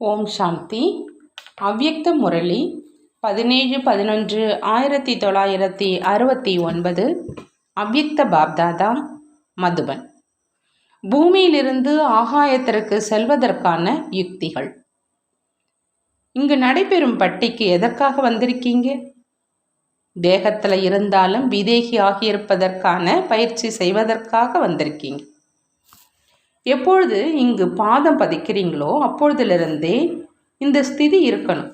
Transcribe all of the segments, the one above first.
ஓம் சாந்தி. அவ்யக்த முரளி பதினேழு பதினொன்று ஆயிரத்தி தொள்ளாயிரத்தி அறுபத்தி ஒன்பது அவ்யக்த பாப்தாதா மதுபன். பூமியிலிருந்து ஆகாயத்திற்கு செல்வதற்கான யுக்திகள். இங்கு நடைபெறும் பட்டிக்கு எதற்காக வந்திருக்கீங்க? தேகத்தில் இருந்தாலும் விதேகி ஆகியிருப்பதற்கான பயிற்சி செய்வதற்காக வந்திருக்கீங்க. எப்பொழுது இங்கு பாதம் பதிக்கிறீங்களோ அப்பொழுதிலிருந்தே இந்த ஸ்திதி இருக்கணும்.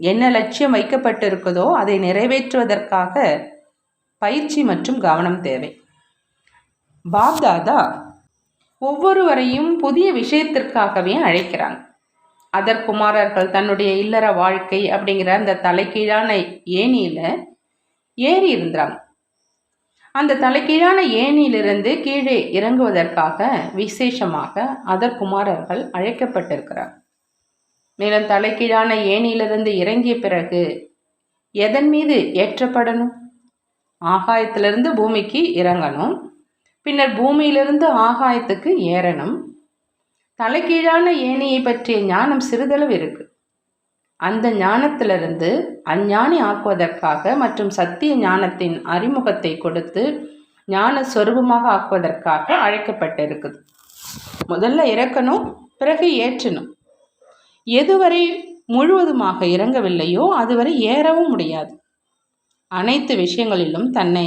என்ன லட்சியம் வைக்கப்பட்டிருக்குதோ அதை நிறைவேற்றுவதற்காக பயிற்சி மற்றும் கவனம் தேவை. பாப்தாதா ஒவ்வொருவரையும் புதிய விஷயத்திற்காகவே அழைக்கிறாங்க அதற்குமாரர்கள் தன்னுடைய இல்லற வாழ்க்கை அப்படிங்கிற அந்த தலைகீழான ஏணியில் ஏறி இருந்தாங்க அந்த தலைக்கீழான ஏணியிலிருந்து கீழே இறங்குவதற்காக விசேஷமாக அதற்குமாரர்கள் அழைக்கப்பட்டிருக்கிறார். மேலும் தலைகீழான ஏணியிலிருந்து இறங்கிய பிறகு எதன் மீது ஏற்றப்படணும்? ஆகாயத்திலிருந்து பூமிக்கு இறங்கணும். பின்னர் பூமியிலிருந்து ஆகாயத்துக்கு ஏறணும். தலைகீழான ஏணியை பற்றிய ஞானம் சிறிதளவு இருக்குது அந்த ஞானத்திலிருந்து அஞ்ஞானி ஆக்குவதற்காக மற்றும் சத்திய ஞானத்தின் அறிமுகத்தை கொடுத்து ஞான சொரூபமாக ஆக்குவதற்காக அழைக்கப்பட்டிருக்குது. முதல்ல இறக்கணும் பிறகு ஏற்றணும். எதுவரை முழுவதுமாக இறங்கவில்லையோ அதுவரை ஏறவும் முடியாது. அனைத்து விஷயங்களிலும் தன்னை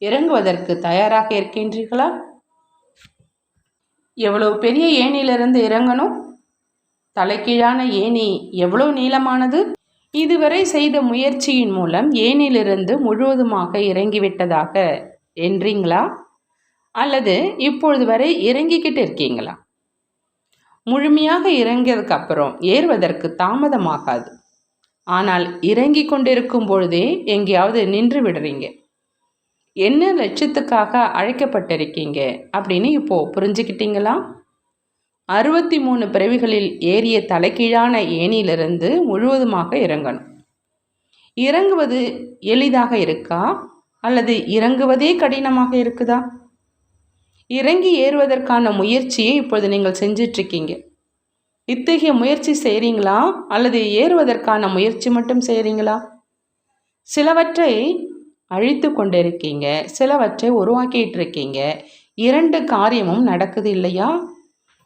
இறங்குவதற்கு தயாராக இருக்கின்றீர்களா? எவ்வளவு பெரிய ஏணியிலிருந்து இறங்கணும் தலைக்கீழான ஏணி எவ்வளவு நீளமானது? இதுவரை செய்த முயற்சியின் மூலம் ஏனிலிருந்து முழுவதுமாக இறங்கிவிட்டதாக என்றீங்களா? அல்லது இப்பொழுது வரை இறங்கிக்கிட்டு இருக்கீங்களா? முழுமையாக இறங்கியதுக்கு அப்புறம் ஏறுவதற்கு தாமதமாகாது. ஆனால் இறங்கி கொண்டிருக்கும் பொழுதே எங்கேயாவது நின்று விடுறீங்க. என்ன லட்சத்துக்காக அழைக்கப்பட்டிருக்கீங்க அப்படின்னு இப்போது புரிஞ்சுக்கிட்டீங்களா? அறுபத்தி மூணு பிறவிகளில் ஏறிய தலைகீழான ஏணியிலிருந்து முழுவதுமாக இறங்கணும். இறங்குவது எளிதாக இருக்கா? அல்லது இறங்குவதே கடினமாக இருக்குதா? இறங்கி ஏறுவதற்கான முயற்சியை இப்பொழுது நீங்கள் செஞ்சிட்ருக்கீங்க. இத்தகைய முயற்சி செய்கிறீங்களா அல்லது ஏறுவதற்கான முயற்சி மட்டும் செய்கிறீங்களா சிலவற்றை அழித்து கொண்டிருக்கீங்க. சிலவற்றை உருவாக்கிட்டு இருக்கீங்க இரண்டு காரியமும் நடக்குது இல்லையா?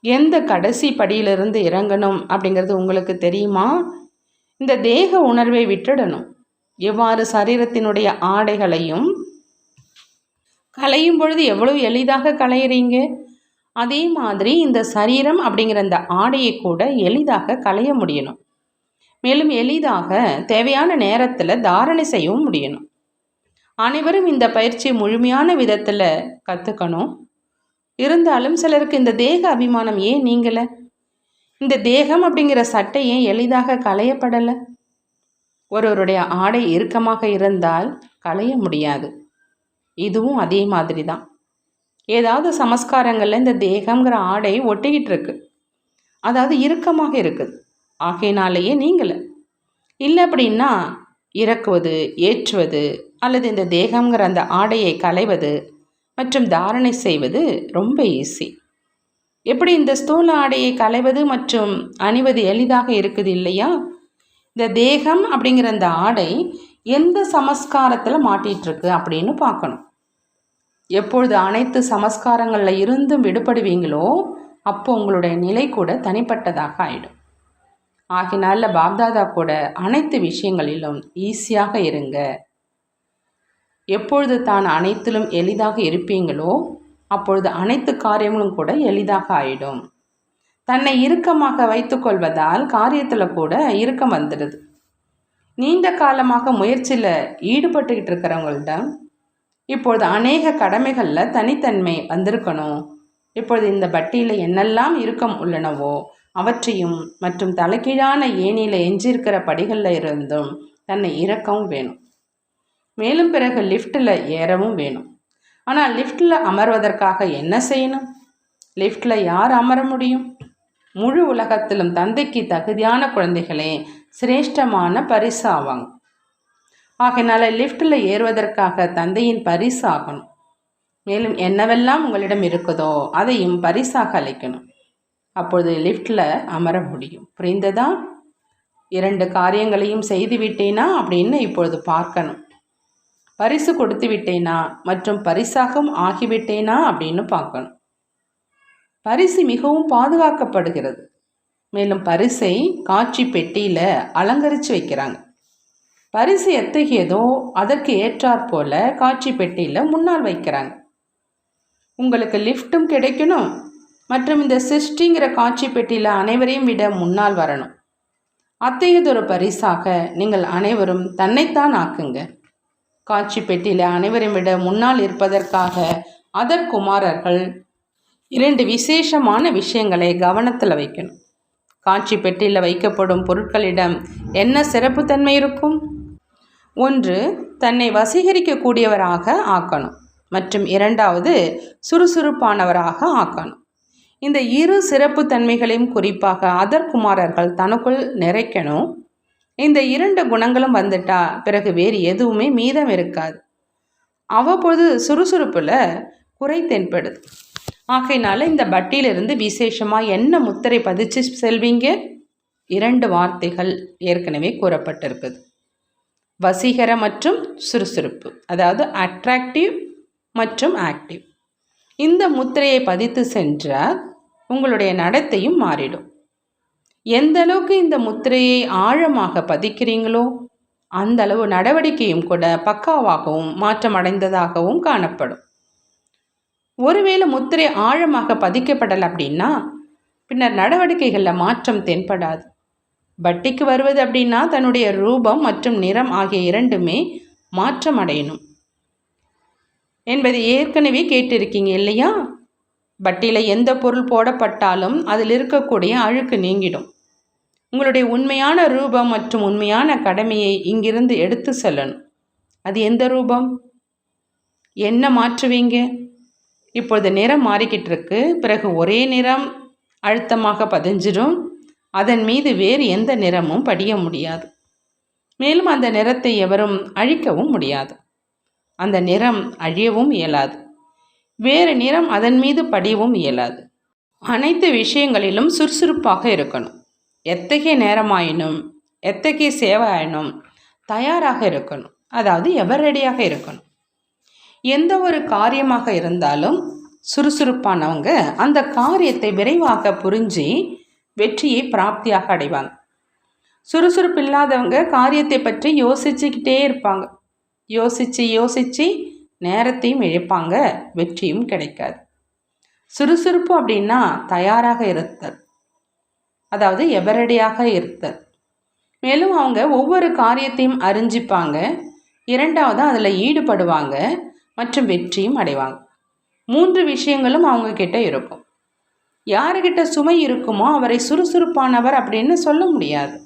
எந்த கடைசி படியிலிருந்து இறங்கணும் அப்படிங்கிறது உங்களுக்கு தெரியுமா? இந்த தேக உணர்வை விட்டுடணும். எவ்வாறு சரீரத்தினுடைய ஆடைகளையும் களையும் பொழுது எவ்வளவு எளிதாக களையிறீங்க? அதே மாதிரி இந்த சரீரம் அப்படிங்கிற இந்த ஆடையை கூட எளிதாக களைய முடியணும். மேலும் எளிதாக தேவையான நேரத்தில் தாரணை செய்யவும் முடியணும். அனைவரும் இந்த பயிற்சியை முழுமையான விதத்தில் கற்றுக்கணும் இருந்தாலும் சிலருக்கு இந்த தேக அபிமானம் ஏன் நீங்கலை? இந்த தேகம் அப்படிங்கிற சட்டை ஏன் எளிதாக களையப்படலை? ஒருவருடைய ஆடை இறுக்கமாக இருந்தால் களைய முடியாது. இதுவும் அதே மாதிரி தான் ஏதாவது சமஸ்காரங்களில் இந்த தேகங்கிற ஆடை ஒட்டிக்கிட்டு இருக்கு அதாவது இறுக்கமாக இருக்குது. ஆகையினாலேயே நீங்கள இல்லை அப்படின்னா இறக்குவது ஏற்றுவது அல்லது இந்த தேகங்கிற அந்த ஆடையை களைவது மற்றும் தாரணை செய்வது ரொம்ப ஈஸி எப்படி இந்த ஸ்தூல ஆடையை களைவது மற்றும் அணிவது எளிதாக இருக்குது இல்லையா? இந்த தேகம் அப்படிங்கிற அந்த ஆடை எந்த சமஸ்காரத்தில் மாட்டிகிட்ருக்கு அப்படின்னு பார்க்கணும். எப்பொழுது அனைத்து சமஸ்காரங்களில் இருந்தும் விடுபடுவீங்களோ அப்போ உங்களுடைய நிலை கூட தனிப்பட்டதாக ஆயிடும். ஆகினால பாப்தாதா கூட அனைத்து விஷயங்களிலும் ஈஸியாக இருங்க. எப்பொழுது தான் அனைத்திலும் எளிதாக இருப்பீங்களோ அப்பொழுது அனைத்து காரியங்களும் கூட எளிதாக ஆயிடும். தன்னை இறுக்கமாக வைத்துக்கொள்வதால் காரியத்தில் கூட இறுக்கம் வந்துடுது. நீண்ட காலமாக முயற்சியில் ஈடுபட்டுக்கிட்டு இருக்கிறவங்கள்ட்ட இப்பொழுது அநேக கடமைகளில் தனித்தன்மை வந்திருக்கணும். இப்பொழுது இந்த பட்டியில் என்னெல்லாம் இறுக்கம் உள்ளனவோ அவற்றையும் மற்றும் தலைகீழான ஏணியில் எஞ்சிருக்கிற படிகளில் இருந்தும் தன்னை இறக்கவும் வேணும். மேலும் பிறகு லிஃப்ட்டில் ஏறவும் வேணும். ஆனால் லிஃப்ட்டில் அமர்வதற்காக என்ன செய்யணும்? லிஃப்ட்டில் யார் அமர முடியும்? முழு உலகத்திலும் தந்தைக்கு தகுதியான குழந்தைகளே சிரேஷ்டமான பரிசு ஆவாங்க ஆகையினால லிஃப்ட்டில் ஏறுவதற்காக தந்தையின் பரிசு ஆகணும் மேலும் என்னவெல்லாம் உங்களிடம் இருக்குதோ அதையும் பரிசாக அளிக்கணும். அப்பொழுது லிஃப்டில் அமர முடியும். புரிந்ததா? இரண்டு காரியங்களையும் செய்து விட்டேனா அப்படின்னு இப்பொழுது பார்க்கணும். பரிசு கொடுத்து விட்டேனா? மற்றும் பரிசாகவும் ஆகிவிட்டேனா? அப்படின்னு பார்க்கணும். பரிசு மிகவும் பாதுகாக்கப்படுகிறது. மேலும் பரிசை காட்சி பெட்டியில் அலங்கரித்து வைக்கிறாங்க. பரிசு எத்தகையதோ அதற்கு ஏற்றாற் போல காட்சி பெட்டியில் முன்னால் வைக்கிறாங்க. உங்களுக்கு லிஃப்ட்டும் கிடைக்கணும். மற்றும் இந்த சிருஷ்டிங்கிற காட்சி பெட்டியில் அனைவரையும் விட முன்னால் வரணும். அத்தகையதொரு பரிசாக நீங்கள் அனைவரும் தன்னைத்தான் ஆக்குங்க. காட்சி பெட்டியில் அனைவரும் விட முன்னால் இருப்பதற்காக அதர் குமாரர்கள் இரண்டு விசேஷமான விஷயங்களை கவனத்தில் வைக்கணும். காட்சி பெட்டியில் வைக்கப்படும் பொருட்களிடம் என்ன சிறப்புத்தன்மை இருக்கும்? ஒன்று தன்னை வசீகரிக்கக்கூடியவராக ஆக்கணும். மற்றும் இரண்டாவது சுறுசுறுப்பானவராக ஆக்கணும். இந்த இரு சிறப்பு தன்மைகளையும் குறிப்பாக அதர்குமாரர்கள் தனக்குள் நிறைக்கணும். இந்த இரண்டு குணங்களும் வந்துட்டா பிறகு வேறு எதுவுமே மீதம் இருக்காது. அவ்வப்போது சுறுசுறுப்பில் குறை தென்படுது. ஆகையினால இந்த பட்டியிலிருந்து விசேஷமாக என்ன முத்திரை பதிச்சு செல்வீங்க? இரண்டு வார்த்தைகள் ஏற்கனவே கூறப்பட்டிருக்குது. வசீகர மற்றும் சுறுசுறுப்பு அதாவது அட்ராக்டிவ் மற்றும் ஆக்டிவ் இந்த முத்திரையை பதித்து சென்றால் உங்களுடைய நடத்தையும் மாறிடும். எந்த அளவுக்கு இந்த முத்திரையை ஆழமாக பதிக்கிறீங்களோ அந்த அளவு நடவடிக்கையும் கூட பக்காவாகவும் மாற்றமடைந்ததாகவும் காணப்படும். ஒருவேளை முத்திரை ஆழமாக பதிக்கப்படலை அப்படின்னா பின்னர் நடவடிக்கைகளில் மாற்றம் தென்படாது. வட்டிக்கு வருவது அப்படின்னா தன்னுடைய ரூபம் மற்றும் நிறம் ஆகிய இரண்டுமே மாற்றம் அடையணும் என்பதை ஏற்கனவே கேட்டிருக்கீங்க இல்லையா? பட்டியில் எந்த பொருள் போடப்பட்டாலும் அதில் இருக்கக்கூடிய அழுக்கு நீங்கிடும். உங்களுடைய உண்மையான ரூபம் மற்றும் உண்மையான கடமையை இங்கிருந்து எடுத்து செல்லணும். அது எந்த ரூபம்? என்ன மாற்றுவீங்க? இப்பொழுது நிறம் மாறிக்கிட்டு இருக்கு பிறகு ஒரே நிறம் அழுத்தமாக பதிஞ்சிடும். அதன் மீது வேறு எந்த நிறமும் படிய முடியாது. மேலும் அந்த நிறத்தை எவரும் அழிக்கவும் முடியாது. அந்த நிறம் அழியவும் இயலாது. வேறு நிறம் அதன் மீது படியவும் இயலாது. அனைத்து விஷயங்களிலும் சுறுசுறுப்பாக இருக்கணும். எத்தகைய நேரமாயினும் எத்தகைய சேவை ஆயினும் தயாராக இருக்கணும். அதாவது எவர் ரெடியாக இருக்கணும். எந்த ஒரு காரியமாக இருந்தாலும் சுறுசுறுப்பானவங்க அந்த காரியத்தை விரைவாக புரிஞ்சு வெற்றியை பிராப்தியாக அடைவாங்க. சுறுசுறுப்பு இல்லாதவங்க காரியத்தை பற்றி யோசிச்சுக்கிட்டே இருப்பாங்க. யோசித்து யோசித்து நேரத்தையும் இழப்பாங்க வெற்றியும் கிடைக்காது. சுறுசுறுப்பு அப்படின்னா தயாராக இருத்தல். அதாவது எவரடியாக இருத்தல். மேலும் அவங்க ஒவ்வொரு காரியத்தையும் அறிஞ்சிப்பாங்க. இரண்டாவது அதில் ஈடுபடுவாங்க மற்றும் வெற்றியும் அடைவாங்க. மூன்று விஷயங்களும் அவங்க கிட்ட இருக்கும். யாருக்கிட்ட சுமை இருக்குமோ அவரை சுறுசுறுப்பானவர் அப்படின்னு சொல்ல முடியாது.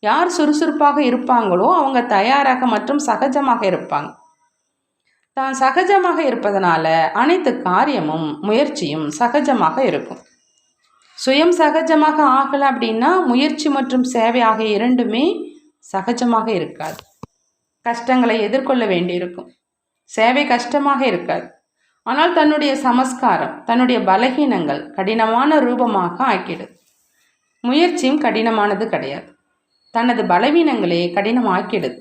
யார் சுறுசுறுப்பாக இருப்பாங்களோ அவங்க தயாராக மற்றும் சகஜமாக இருப்பாங்க. தான் சகஜமாக இருப்பதனால அனைத்து காரியமும் முயற்சியும் சகஜமாக இருக்கும். சுயம் சகஜமாக ஆகலை அப்படின்னா முயற்சி மற்றும் சேவை ஆகிய இரண்டுமே சகஜமாக இருக்காது. கஷ்டங்களை எதிர்கொள்ள வேண்டியிருக்கும். சேவை கஷ்டமாக இருக்காது. ஆனால் தன்னுடைய சமஸ்காரம் தன்னுடைய பலகீனங்கள் கடினமான ரூபமாக ஆக்கிடுது. முயற்சியும் கடினமானது கிடையாது. தனது பலவீனங்களே கடினமாக்கிடுது.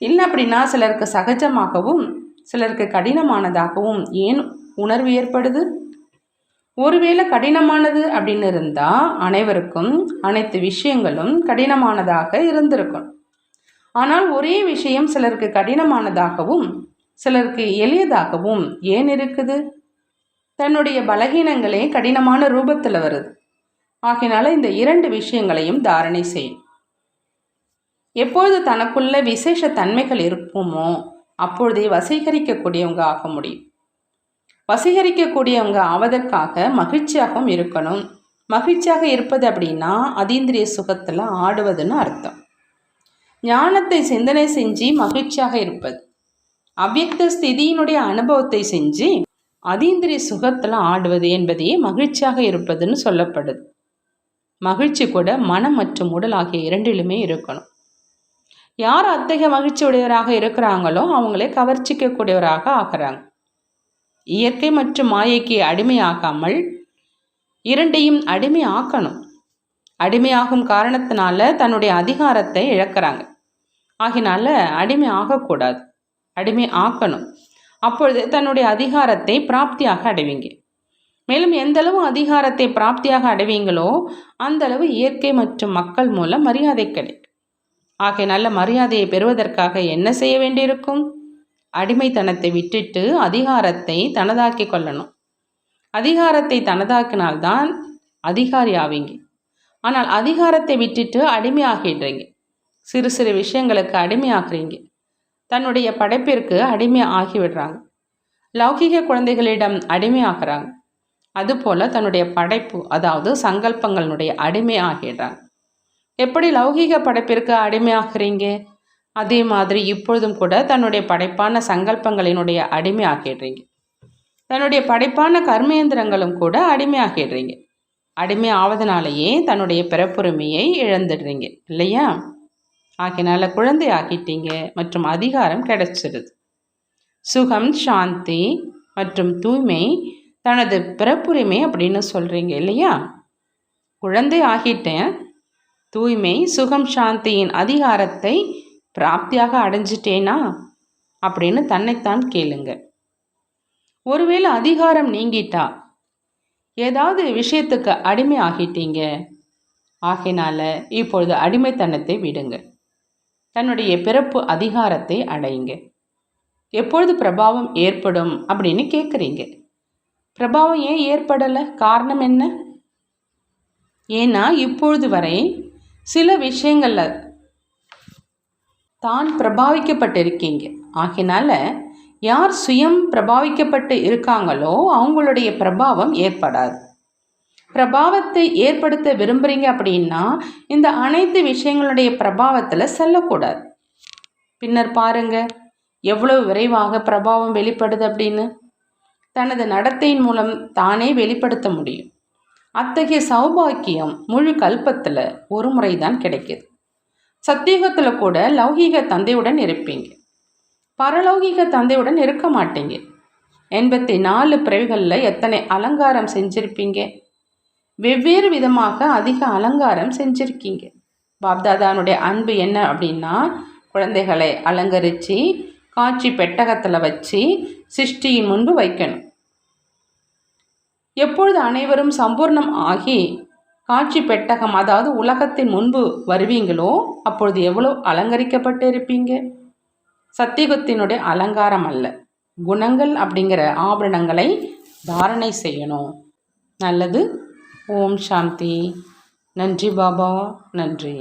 இல்லை அப்படின்னா சிலருக்கு சகஜமாகவும் சிலருக்கு கடினமானதாகவும் ஏன் உணர்வு ஏற்படுது? ஒருவேளை கடினமானது அப்படின்னு இருந்தால் அனைவருக்கும் அனைத்து விஷயங்களும் கடினமானதாக இருந்திருக்கும். ஆனால் ஒரே விஷயம் சிலருக்கு கடினமானதாகவும் சிலருக்கு எளியதாகவும் ஏன் இருக்குது? தன்னுடைய பலகீனங்களே கடினமான ரூபத்தில் வருது. ஆகினால இந்த இரண்டு விஷயங்களையும் தாரணை செய்யும் எப்பொழுது தனக்குள்ள விசேஷ தன்மைகள் இருக்குமோ அப்பொழுதே வசீகரிக்கக்கூடியவங்க ஆக முடியும். வசீகரிக்கக்கூடியவங்க ஆவதற்காக மகிழ்ச்சியாகவும் இருக்கணும். மகிழ்ச்சியாக இருப்பது அப்படின்னா அதீந்திரிய சுகத்தில் ஆடுவதுன்னு அர்த்தம். ஞானத்தை சிந்தனை செஞ்சு மகிழ்ச்சியாக இருப்பது. அவ்வியக்த ஸ்திதியினுடைய அனுபவத்தை செஞ்சு அதீந்திரிய சுகத்தில் ஆடுவது என்பதையே மகிழ்ச்சியாக இருப்பதுன்னு சொல்லப்படுது. மகிழ்ச்சி கூட மனம் மற்றும் உடல் ஆகிய இரண்டிலுமே இருக்கணும். யார் அத்தகைய மகிழ்ச்சி உடையவராக இருக்கிறாங்களோ அவங்களே கவர்ச்சிக்கக்கூடியவராக ஆகிறாங்க. இயற்கை மற்றும் மாயைக்கு அடிமையாகாமல் இரண்டையும் அடிமை ஆக்கணும் அடிமையாகும் காரணத்தினால தன்னுடைய அதிகாரத்தை இழக்கிறாங்க. ஆகினால அடிமை ஆகக்கூடாது அடிமை ஆக்கணும் அப்பொழுது தன்னுடைய அதிகாரத்தை பிராப்தியாக அடைவீங்க. மேலும் எந்தளவு அதிகாரத்தை பிராப்தியாக அடைவீங்களோ அந்த அளவு இயற்கை மற்றும் மக்கள் மூலம் மரியாதை கிடைக்கும். ஆகிய நல்ல மரியாதையை பெறுவதற்காக என்ன செய்ய வேண்டியிருக்கும்? அடிமைத்தனத்தை விட்டுட்டு அதிகாரத்தை தனதாக்கி கொள்ளணும். அதிகாரத்தை தனதாக்கினால்தான் அதிகாரி ஆவீங்க. ஆனால் அதிகாரத்தை விட்டுட்டு அடிமையாகிடுறீங்க. சிறு சிறு விஷயங்களுக்கு அடிமையாகிறீங்க தன்னுடைய படைப்பிற்கு அடிமை ஆகிவிடுறாங்க. லௌகிக குழந்தைகளிடம் அடிமையாகிறாங்க அதுபோல் தன்னுடைய படைப்பு அதாவது சங்கல்பங்களுடைய அடிமை ஆகிடுறாங்க. எப்படி லௌகீக படைப்பிற்கு அடிமையாகிறீங்க? அதே மாதிரி இப்பொழுதும் கூட தன்னுடைய படைப்பான சங்கல்பங்களினுடைய அடிமையாகிடுறீங்க. தன்னுடைய படைப்பான கர்மேந்திரங்களும் கூட அடிமை ஆகிடுறீங்க அடிமை ஆவதனாலேயே தன்னுடைய பிறப்புரிமையை இழந்துடுறீங்க இல்லையா? ஆகினால குழந்தை ஆகிட்டீங்க மற்றும் அதிகாரம் கிடைச்சிருது. சுகம் சாந்தி மற்றும் தூய்மை தனது பிறப்புரிமை அப்படின்னு சொல்கிறீங்க இல்லையா? குழந்தை ஆகிட்டேன் தூய்மை சுகம் சாந்தியின் அதிகாரத்தை பிராப்தியாக அடைஞ்சிட்டேனா? அப்படின்னு தன்னைத்தான் கேளுங்க. ஒருவேளை அதிகாரம் நீங்கிட்டா? ஏதாவது விஷயத்துக்கு அடிமை ஆகிட்டீங்க? ஆகினால இப்பொழுது அடிமைத்தனத்தை விடுங்க. தன்னுடைய பிறப்பு அதிகாரத்தை அடையுங்க. எப்பொழுது பிரபாவம் ஏற்படும் அப்படின்னு கேட்குறீங்க பிரபாவம் ஏன் ஏற்படலை? காரணம் என்ன? ஏன்னா இப்பொழுது வரை சில விஷயங்களில் தான் பிரபாவிக்கப்பட்டிருக்கீங்க. ஆகினால யார் சுயம் பிரபாவிக்கப்பட்டு இருக்காங்களோ அவங்களுடைய பிரபாவம் ஏற்படாது. பிரபாவத்தை ஏற்படுத்த விரும்புகிறீங்க அப்படின்னா இந்த அனைத்து விஷயங்களுடைய பிரபாவத்தில் செல்லக்கூடாது. பின்னர் பாருங்க எவ்வளவு விரைவாக பிரபாவம் வெளிப்படுது அப்படின்னு. தனது நடத்தையின் மூலம் தானே வெளிப்படுத்த முடியும். அத்தகைய சௌபாக்கியம் முழு கல்பத்தில் ஒரு முறை தான் கிடைக்கிது. சத்தியுகத்தில் கூட லௌகீக தந்தையுடன் இருப்பீங்க. பரலௌகீக தந்தையுடன் இருக்க மாட்டீங்க. எண்பத்தி நாலு பிறவிகளில் எத்தனை அலங்காரம் செஞ்சுருப்பீங்க? வெவ்வேறு விதமாக அதிக அலங்காரம் செஞ்சுருக்கீங்க. பாப்தாதானுடைய அன்பு என்ன அப்படின்னா குழந்தைகளை அலங்கரித்து காட்சி பெட்டகத்தில் வச்சு சிருஷ்டியின் முன்பு வைக்கணும். எப்பொழுது அனைவரும் சம்பூர்ணம் ஆகி காட்சி பெட்டகம் அதாவது உலகத்தின் முன்பு வருவீங்களோ அப்பொழுது எவ்வளோ அலங்கரிக்கப்பட்டு இருப்பீங்க சத்தியகுத்தினுடைய அலங்காரம் அல்ல. குணங்கள் அப்படிங்கிற ஆபரணங்களை தாரணை செய்யணும். நல்லது. ஓம் சாந்தி. நன்றி பாபா. நன்றி.